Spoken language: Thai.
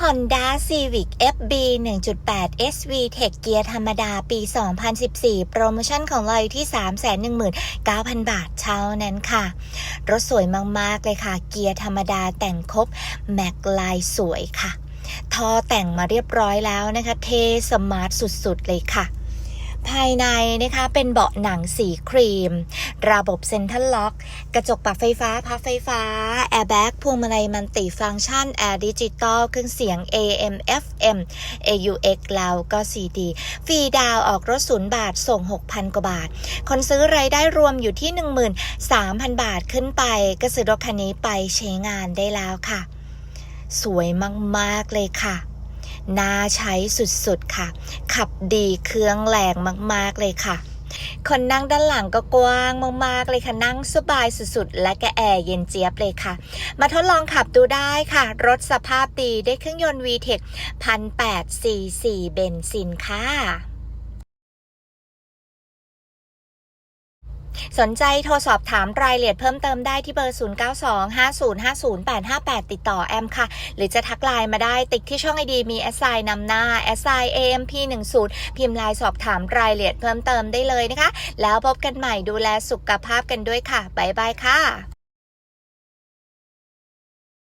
Honda Civic FB 1.8 SV Tech เกียร์ธรรมดาปี 2014 โปรโมชั่นของเราอยู่ที่ 319,000 บาทเช่านั้นค่ะ รถสวยมาก ๆ เลยค่ะ เกียร์ธรรมดาแต่งครบ แม็กลายสวยค่ะ ทอแต่งมาเรียบร้อยแล้วนะคะ เทสมาร์ทสุด ๆ เลยค่ะ ภายในนะคะเป็นเบาะหนังสีครีม ระบบเซ็นทรัลล็อก กระจกปรับไฟฟ้าพับไฟฟ้า แอร์แบ็กพวงมาลัยมันติฟังก์ชัน แอร์ดิจิตอลเครื่องเสียง AM FM AUX แล้วก็ CD ฟรีดาวออกรถศูนย์บาทส่ง 6,000 กว่าบาท คนซื้อรายได้รวมอยู่ที่ 13,000 บาทขึ้นไป ก็ซื้อรถคันนี้ไปใช้งานได้แล้วค่ะ สวยมาก ๆ เลยค่ะ น่าใช้สุดๆค่ะ ขับดีเครื่องแรงมากๆเลยค่ะคนนั่งด้านหลังก็กว้างมากๆเลยค่ะนั่งสบายสุดๆ และก็แอร์เย็นเจี๊ยบเลยค่ะ มาทดลองขับดูได้ค่ะ รถสภาพดีได้เครื่องยนต์ VTEC 1,800 cc เบนซินค่ะ สนใจโทรสอบถามรายละเอียดเพิ่มเติมได้ที่เบอร์ 0925050858 ติดต่อแอมค่ะ หรือจะทักไลน์มาได้ติดที่ช่องไอดีมีแอดไซน์นำหน้าแอดไซน์ amp10 พิมพ์ไลน์สอบถามรายละเอียดเพิ่มเติมได้เลยนะคะ แล้วพบกันใหม่ดูแลสุขภาพกันด้วยค่ะ บ๊ายบายค่ะ